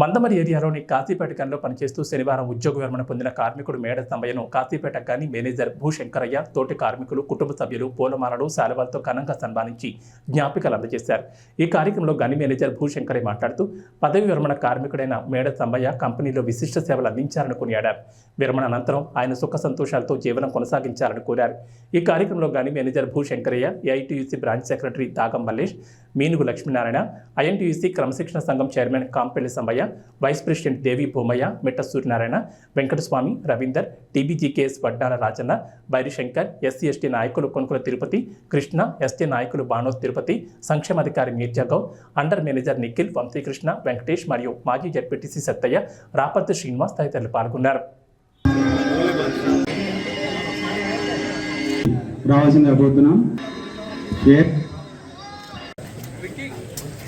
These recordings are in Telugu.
మందమరి ఏరియాలోని కాశీపేట గనిలో పనిచేస్తూ శనివారం ఉద్యోగ విరమణ పొందిన కార్మికుడు మేడ తమ్మయ్యను కాశీపేట గని మేనేజర్ భూశంకరయ్య తోటి కార్మికులు కుటుంబ సభ్యులు పూలమాలలు శాలువాలతో ఘనంగా సన్మానించి జ్ఞాపికలు అందజేశారు. ఈ కార్యక్రమంలో గని మేనేజర్ భూశంకరయ్య మాట్లాడుతూ పదవి విరమణ కార్మికుడైన మేడ తమ్మయ్య కంపెనీలో విశిష్ట సేవలు అందించారని కొనియాడారు. విరమణ అనంతరం ఆయన సుఖ సంతోషాలతో జీవనం కొనసాగించాలని కోరారు. ఈ కార్యక్రమంలో గని manager Bhushankaraiah AITUC branch secretary Dagam Mallesh Meenugu Lakshminarayana INTUC క్రమశిక్షణ సంఘం chairman Kampelli Sambaiah vice president Devi Bhumaiah Mitta Suryanarayana Venkataswamy Ravinder TBGKS Vaddala Rajanna Bairishankar SC ST నాయకులు కొనుకుల తిరుపతి కృష్ణ ఎస్టీ నాయకులు బానోస్ తిరుపతి సంక్షేమాధికారి మీర్జాగౌ అండర్ మేనేజర్ నిఖిల్ వంశీకృష్ణ వెంకటేష్ మరియు మాజీ జడ్పీటీసీ సత్తయ్య రాపర్తి శ్రీనివాస్ తదితరులు పాల్గొన్నారు. రావాల్సింది కోరుతున్నాం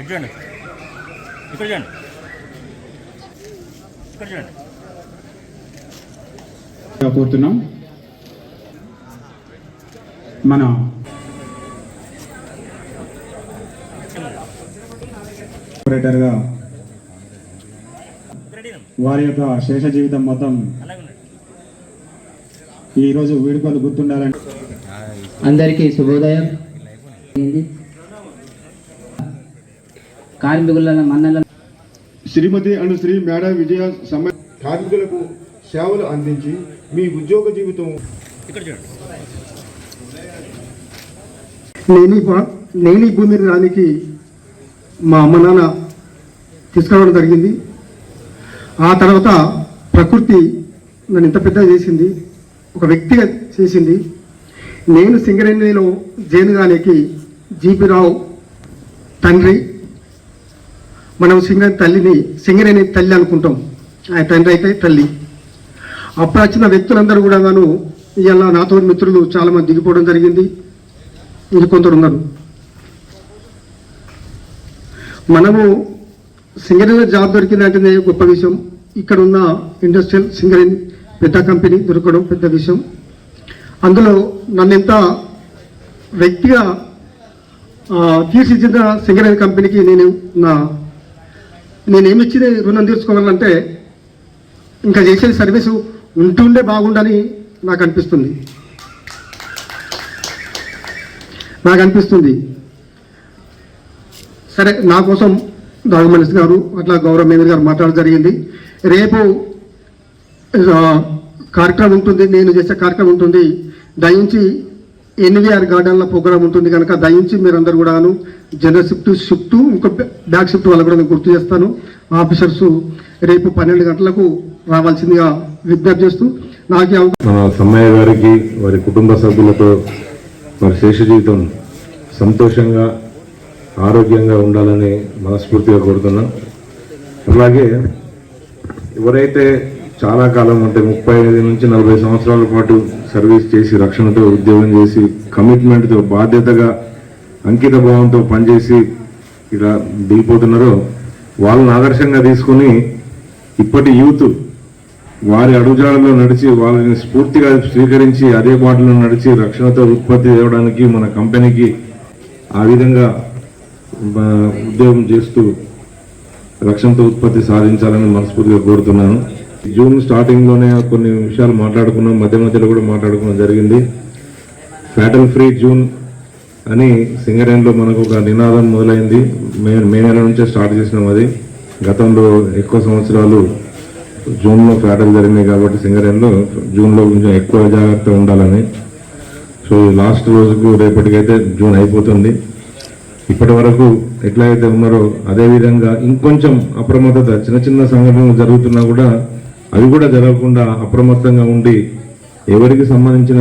చూడండి ఇక్కడ చూడండి ఇక్కడ చూడండి కోరుతున్నాం మన ఆపరేటర్గా వారి యొక్క శేష జీవితం మొత్తం ఈరోజు వేడుకలు గుర్తుండాలని. అందరికీ శుభోదయం? కార్మికుల మన్నల శ్రీమతి అను శ్రీ మేడ విజయ సమ కార్మికులకు సేవలు అందించి మీ ఉద్యోగ జీవితం ఇక్కడ చూడండి. నేను ఈ నేను ఈ భూమిని రానికి మా అమ్మ నాన్న తీసుకురావడం జరిగింది. ఆ తర్వాత ప్రకృతి నన్ను ఇంత పెద్ద చేసింది. ఒక వ్యక్తిగా చేసింది. నేను సింగరేణిలో జేనుగానికి జీపీ రావు తండ్రి. మనం సింగరేణి తల్లిని సింగరేణి తల్లి అనుకుంటాం. ఆయన తండ్రి అయితే తల్లి. అప్పుడు వచ్చిన వ్యక్తులందరూ కూడా గాను ఇవాళ నాతో మిత్రులు చాలామంది దిగిపోవడం జరిగింది. ఇంకొందరు ఉన్నారు. మనము సింగరేణి జాబ్ దొరికిందంటేనే గొప్ప విషయం. ఇక్కడ ఉన్న ఇండస్ట్రియల్ సింగరేణి పెద్ద కంపెనీ దొరకడం పెద్ద విషయం. అందులో నన్ను ఎంత వ్యక్తిగా తీర్చిదిద్దిన సింగరేజ్ కంపెనీకి నేను నా నేనేమి ఇచ్చి రుణం తీర్చుకోవాలంటే ఇంకా చేసే సర్వీసు ఉంటుండే బాగుండని నాకు అనిపిస్తుంది నాకు అనిపిస్తుంది సరే నా కోసం దాగమనిషి గారు అట్లా గౌరవ మేనేజర్ గారు మాట్లాడడం జరిగింది. రేపు కార్యక్రమం ఉంటుంది నేను చేసే కార్యక్రమం ఉంటుంది. దయించి ఎన్వీఆర్ గార్డెన్లో ప్రోగ్రామ్ ఉంటుంది కనుక దయించి మీరందరూ కూడాను జనరల్ షిఫ్ట్ షిఫ్ట్ ఇంకో బ్యాక్ షిఫ్ట్ వాళ్ళు కూడా నేను గుర్తు చేస్తాను. ఆఫీసర్స్ రేపు పన్నెండు గంటలకు రావాల్సిందిగా విజ్ఞప్తి చేస్తూ నాకు మన సమ్మయ్య గారికి వారి కుటుంబ సభ్యులతో వారి శేష జీవితం సంతోషంగా ఆరోగ్యంగా ఉండాలని మనస్ఫూర్తిగా కోరుతున్నాం. అలాగే ఎవరైతే చాలా కాలం అంటే ముప్పై ఐదు నుంచి నలభై సంవత్సరాల పాటు సర్వీస్ చేసి రక్షణతో ఉద్యోగం చేసి కమిట్మెంట్తో బాధ్యతగా అంకిత భావంతో పనిచేసి ఇలా దిగిపోతున్నారో వాళ్ళని ఆదర్శంగా తీసుకొని ఇప్పటి యూత్ వారి అడుగుజాడలో నడిచి వాళ్ళని స్ఫూర్తిగా స్వీకరించి అదే బాటలో నడిచి రక్షణతో ఉత్పత్తి చేయడానికి మన కంపెనీకి ఆ విధంగా ఉద్యోగం చేస్తూ రక్షణతో ఉత్పత్తి సాధించాలని మనస్ఫూర్తిగా కోరుతున్నాను. జూన్ స్టార్టింగ్లోనే కొన్ని విషయాలు మాట్లాడుకున్నాం మధ్య మధ్యలో కూడా మాట్లాడుకోవడం జరిగింది. ఫ్యాటల్ ఫ్రీ జూన్ అని సింగరేణిలో మనకు ఒక నినాదం మొదలైంది. మే మే నెల నుంచే స్టార్ట్ చేసినాం అది. గతంలో ఎక్కువ సంవత్సరాలు జూన్లో ఫ్యాటల్ జరిగినాయి కాబట్టి సింగరేణిలో జూన్లో కొంచెం ఎక్కువ జాగ్రత్త ఉండాలని. సో లాస్ట్ రోజుకు రేపటికైతే జూన్ అయిపోతుంది. ఇప్పటి వరకు ఎట్లయితే ఉన్నారో అదే విధంగా ఇంకొంచెం అప్రమత్తత చిన్న చిన్న సంఘటనలు జరుగుతున్నా కూడా అవి కూడా జరగకుండా అప్రమత్తంగా ఉండి ఎవరికి సంబంధించిన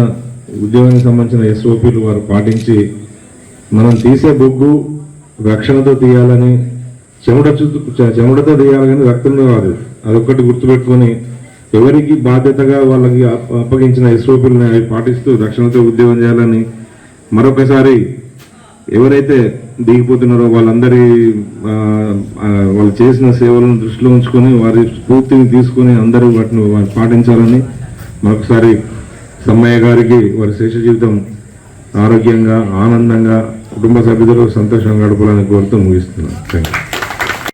ఉద్యోగానికి సంబంధించిన ఎస్ఓపీలు వారు పాటించి మనం తీసే బొగ్గు రక్షణతో తీయాలని చెమట చుట్టూ చెమటతో తీయాలని రక్తంలో కాదు. అదొక్కటి గుర్తుపెట్టుకొని ఎవరికి బాధ్యతగా వాళ్ళకి అప్ప- అప్పగించిన ఎస్ఓపీలని అవి పాటిస్తూ రక్షణతో ఉద్యోగం చేయాలని మరొకసారి ఎవరైతే దిగిపోతున్నారో వాళ్ళందరి వాళ్ళు చేసిన సేవలను దృష్టిలో ఉంచుకొని వారి స్ఫూర్తిని తీసుకొని అందరూ వాటిని పాటించాలని మరొకసారి సమ్మయ్య గారికి వారి శేష జీవితం ఆరోగ్యంగా ఆనందంగా కుటుంబ సభ్యులు సంతోషంగా గడపాలని కోరుతూ ముగిస్తున్నాను. Thank you